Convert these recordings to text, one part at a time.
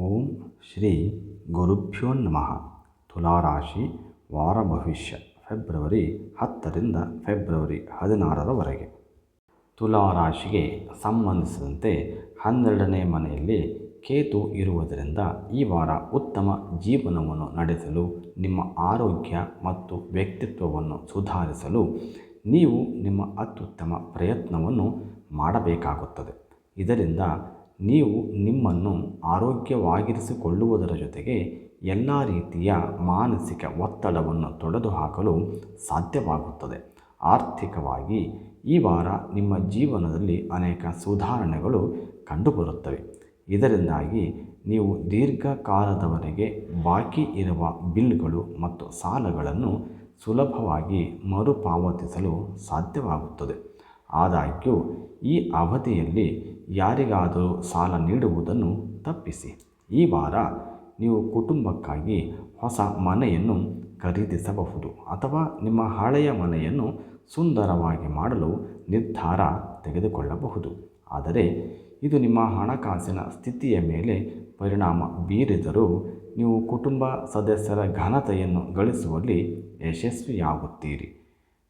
ಓಂ ಶ್ರೀ ಗುರುಭ್ಯೋ ನಮಃ. ತುಲಾರಾಶಿ ವಾರ ಭವಿಷ್ಯ, ಫೆಬ್ರವರಿ ಹತ್ತರಿಂದ ಫೆಬ್ರವರಿ ಹದಿನಾರರವರೆಗೆ. ತುಲಾರಾಶಿಗೆ ಸಂಬಂಧಿಸಿದಂತೆ ಹನ್ನೆರಡನೇ ಮನೆಯಲ್ಲಿ ಕೇತು ಇರುವುದರಿಂದ ಈ ವಾರ ಉತ್ತಮ ಜೀವನವನ್ನು ನಡೆಸಲು, ನಿಮ್ಮ ಆರೋಗ್ಯ ಮತ್ತು ವ್ಯಕ್ತಿತ್ವವನ್ನು ಸುಧಾರಿಸಲು ನೀವು ನಿಮ್ಮ ಅತ್ಯುತ್ತಮ ಪ್ರಯತ್ನವನ್ನು ಮಾಡಬೇಕಾಗುತ್ತದೆ. ಇದರಿಂದ ನೀವು ನಿಮ್ಮನ್ನು ಆರೋಗ್ಯವಾಗಿರಿಸಿಕೊಳ್ಳುವುದರ ಜೊತೆಗೆ ಎಲ್ಲ ರೀತಿಯ ಮಾನಸಿಕ ಒತ್ತಡವನ್ನು ತೊಡೆದುಹಾಕಲು ಸಾಧ್ಯವಾಗುತ್ತದೆ. ಆರ್ಥಿಕವಾಗಿ ಈ ವಾರ ನಿಮ್ಮ ಜೀವನದಲ್ಲಿ ಅನೇಕ ಸುಧಾರಣೆಗಳು ಕಂಡುಬರುತ್ತವೆ. ಇದರಿಂದಾಗಿ ನೀವು ದೀರ್ಘಕಾಲದವರೆಗೆ ಬಾಕಿ ಇರುವ ಬಿಲ್ಗಳು ಮತ್ತು ಸಾಲಗಳನ್ನು ಸುಲಭವಾಗಿ ಮರುಪಾವತಿಸಲು ಸಾಧ್ಯವಾಗುತ್ತದೆ. ಆದಾಗ್ಯೂ, ಈ ಅವಧಿಯಲ್ಲಿ ಯಾರಿಗಾದರೂ ಸಾಲ ನೀಡುವುದನ್ನು ತಪ್ಪಿಸಿ. ಈ ವಾರ ನೀವು ಕುಟುಂಬಕ್ಕಾಗಿ ಹೊಸ ಮನೆಯನ್ನು ಖರೀದಿಸಬಹುದು ಅಥವಾ ನಿಮ್ಮ ಹಳೆಯ ಮನೆಯನ್ನು ಸುಂದರವಾಗಿ ಮಾಡಲು ನಿರ್ಧಾರ ತೆಗೆದುಕೊಳ್ಳಬಹುದು. ಆದರೆ, ಇದು ನಿಮ್ಮ ಹಣಕಾಸಿನ ಸ್ಥಿತಿಯ ಮೇಲೆ ಪರಿಣಾಮ ಬೀರಿದರೂ, ನೀವು ಕುಟುಂಬ ಸದಸ್ಯರ ಘನತೆಯನ್ನು ಗಳಿಸುವಲ್ಲಿ ಯಶಸ್ವಿಯಾಗುತ್ತೀರಿ.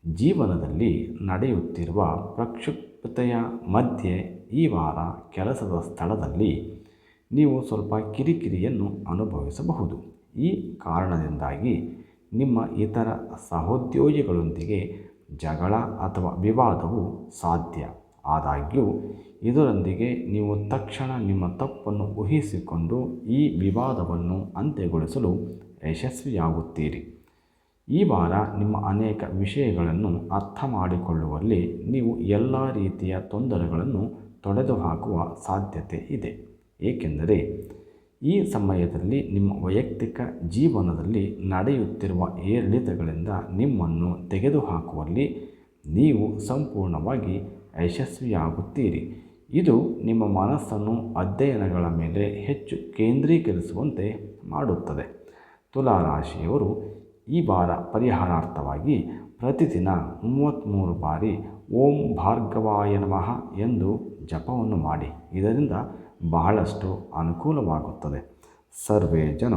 ಜೀವನದಲ್ಲಿ ನಡೆಯುತ್ತಿರುವ ಪ್ರಕ್ಷುಬ್ಧತೆಯ ಮಧ್ಯೆ ಈ ವಾರ ಕೆಲಸದ ಸ್ಥಳದಲ್ಲಿ ನೀವು ಸ್ವಲ್ಪ ಕಿರಿಕಿರಿಯನ್ನು ಅನುಭವಿಸಬಹುದು. ಈ ಕಾರಣದಿಂದಾಗಿ ನಿಮ್ಮ ಇತರ ಸಹೋದ್ಯೋಗಿಗಳೊಂದಿಗೆ ಜಗಳ ಅಥವಾ ವಿವಾದವು ಸಾಧ್ಯ. ಆದಾಗ್ಯೂ, ಇದರೊಂದಿಗೆ ನೀವು ತಕ್ಷಣ ನಿಮ್ಮ ತಪ್ಪನ್ನು ಊಹಿಸಿಕೊಂಡು ಈ ವಿವಾದವನ್ನು ಅಂತ್ಯಗೊಳಿಸಲು ಯಶಸ್ವಿಯಾಗುತ್ತೀರಿ. ಈ ವಾರ ನಿಮ್ಮ ಅನೇಕ ವಿಷಯಗಳನ್ನು ಅರ್ಥ ಮಾಡಿಕೊಳ್ಳುವಲ್ಲಿ ನೀವು ಎಲ್ಲ ರೀತಿಯ ತೊಂದರೆಗಳನ್ನು ತೊಡೆದುಹಾಕುವ ಸಾಧ್ಯತೆ ಇದೆ. ಏಕೆಂದರೆ ಈ ಸಮಯದಲ್ಲಿ ನಿಮ್ಮ ವೈಯಕ್ತಿಕ ಜೀವನದಲ್ಲಿ ನಡೆಯುತ್ತಿರುವ ಏರಿಳಿತಗಳಿಂದ ನಿಮ್ಮನ್ನು ತೆಗೆದುಹಾಕುವಲ್ಲಿ ನೀವು ಸಂಪೂರ್ಣವಾಗಿ ಯಶಸ್ವಿಯಾಗುತ್ತೀರಿ. ಇದು ನಿಮ್ಮ ಮನಸ್ಸನ್ನು ಅಧ್ಯಯನಗಳ ಮೇಲೆ ಹೆಚ್ಚು ಕೇಂದ್ರೀಕರಿಸುವಂತೆ ಮಾಡುತ್ತದೆ. ತುಲಾರಾಶಿಯವರು ಈ ವಾರ ಪರಿಹಾರಾರ್ಥವಾಗಿ ಪ್ರತಿದಿನ ಮೂವತ್ತ್ಮೂರು ಬಾರಿ ಓಂ ಭಾರ್ಗವಾಯ ನಮಃ ಎಂದು ಜಪವನ್ನು ಮಾಡಿ. ಇದರಿಂದ ಬಹಳಷ್ಟು ಅನುಕೂಲವಾಗುತ್ತದೆ. ಸರ್ವೇ ಜನ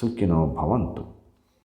ಸುಖಿನೋ ಭವಂತು.